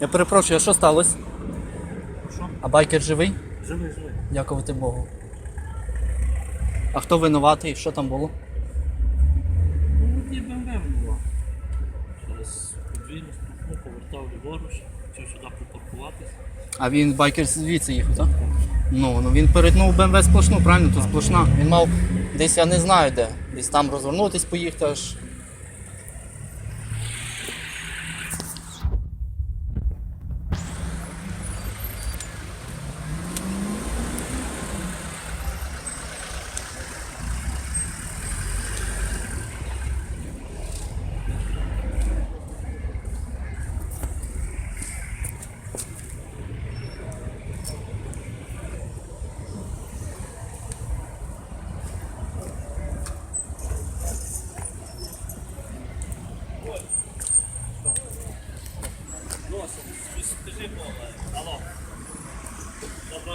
Я перепрошую, а що сталося? Що? А байкер живий? Живий, живий. Дякувати Богу. А хто винуватий? Що там було? Повертав ліворуч, хотів сюди припаркуватися. А він байкер звідси їхав, так? Ну, ну він перетнув БМВ сплошну, правильно? Тут сплошна. Він мав десь я не знаю де. Десь там розвернутись, поїхати аж.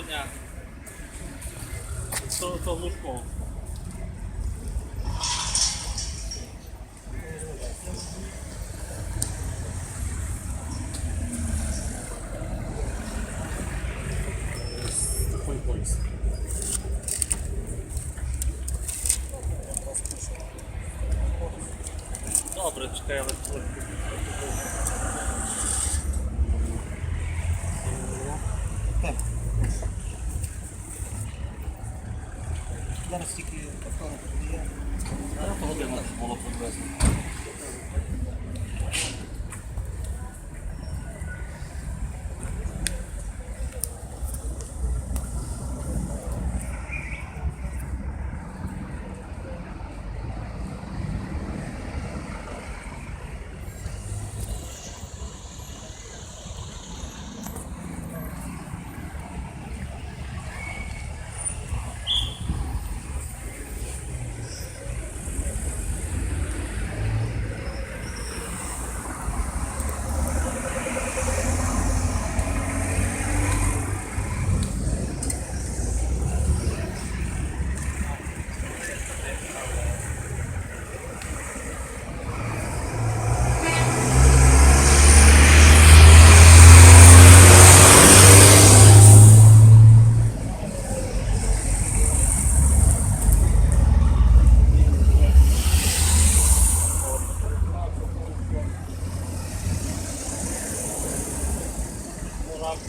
olhar. Estou, muito bom. Foi coisa. Dobra-te, Kela, Зараз тільки повторно подає. Година було приблизно.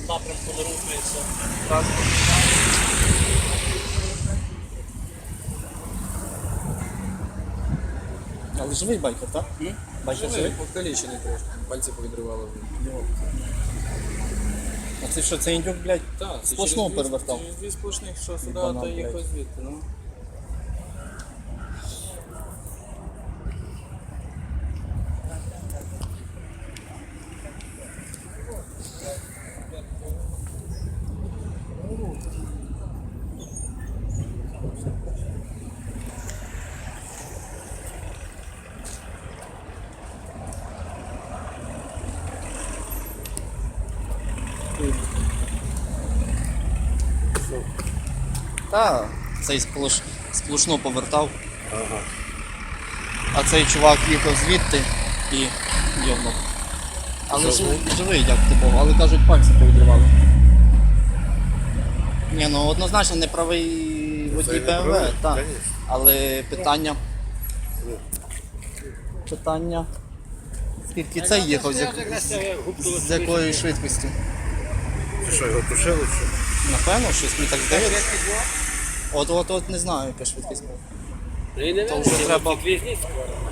Напрямку не рухається. Але живий байкер, так? Байкер живий? Покалічений трошки, пальці повідривало. А це що, це індюк, блядь? Так, Сплошну перевертав. Дві сплошних, що сюди, то їхав блядь. звідти. Ну. Та, цей сплош, сплошну повертав. А цей чувак їхав звідти і йобнув. Але живий, живий, як типу, але кажуть, пальці повідривали. Ні, ну однозначно не правий водій БМВ, так. Але питання. Питання. Скільки цей їхав, з, як... з якою швидкістю? Що, його тушили? Що? Напевно, щось мені так здається. От от от не знаю, яка швидкість була. То вже треба.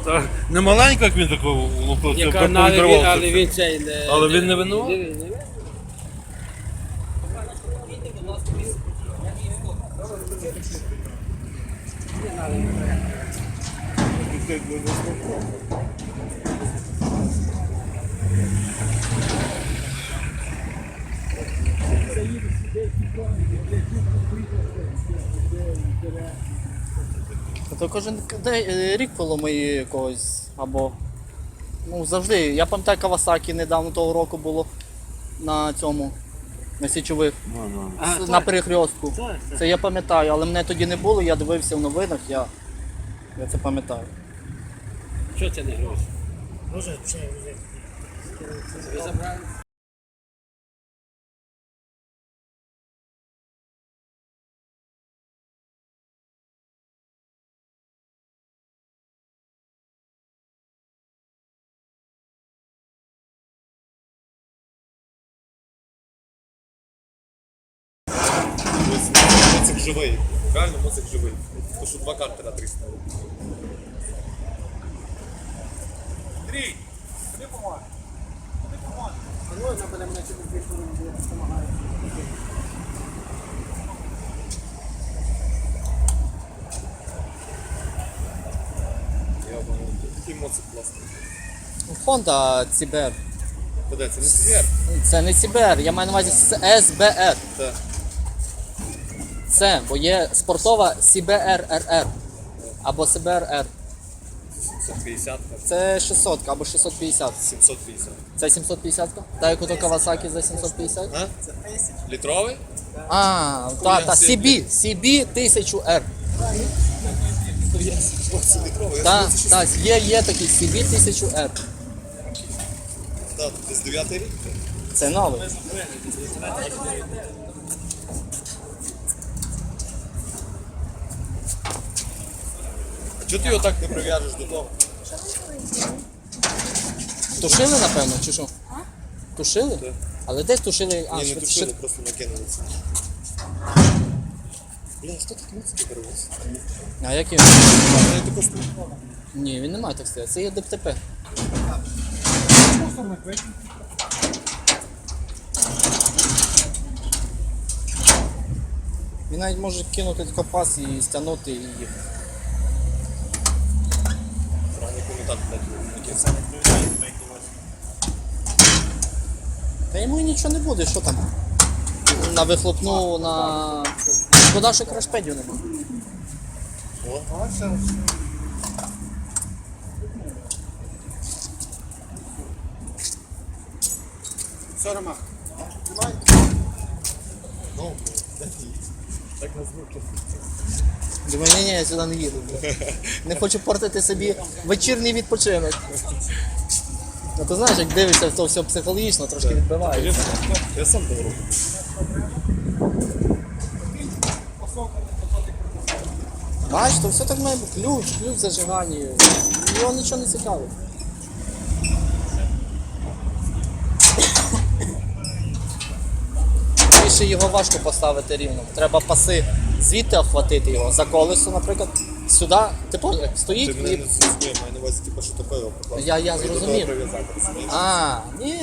Та, не маленько, як він такого Яка, ну, але, він, але він цей не. Але він не винуватий? не- не- То кожен де- е, рік поломає якогось або. Ну завжди. Я пам'ятаю Кавасакі недавно того року було на цьому. На січових. А, С- так. на перехрестку. Так, так. Це я пам'ятаю, але мене тоді не було, я дивився в новинах, я, я це пам'ятаю. Що це не гроші? Може, ще Моцик живий. Реально моцик живий. То що два карти на 300. Андрій! Куди? Куди помагай? Ну, напевно, мене через дві хвилини допомагає. Я обманув. Такий моцик класний. Honda CBR. Куди? Це не сівер? Це не CBR, я маю на увазі SBR. Так. Це, бо є спортова CBR-RR або CBR-R. 750, Це 600 або 650. 750. Це 750? Та як ото Kawasaki за 750? А? Літровий? А, та, та. CB, CB 1000R. Це Так, так, є, є такий CB 1000R. Так, десь 9 рік. Це новий. Чого ти його так не прив'яжеш до того? Тушили, напевно, чи що? Тушили? Так. Але десь тушили. А, Ні, не тушили, що- просто накинули це. Бля, хто так моцики перевозить? А як він? Я також Ні, він не має так стояти. Це є ДТП. Він навіть може кинути копас і стягнути і їхати. Накинувся. Та йому і нічого не буде, що там? На вихлопну, на. Шкода, що крашпедів не буде. Все, Ромах. ну, так на звук. Думаю, ні, ні, я сюди не їду. Не хочу портити собі вечірній відпочинок. Ну ти знаєш, як дивишся, то все психологічно трошки відбиває. Я сам того року. Бачиш, то все так має бути. Ключ, ключ зажигання. Його нічого не цікавить. Більше його важко поставити рівно. Треба паси звідти охватити його за колесо, наприклад. Сюди, типу, стоїть. Ти мене і. не зрозумів, маю на увазі, типу, що таке покласти. Я- я зрозумів. А, ні. А, ні.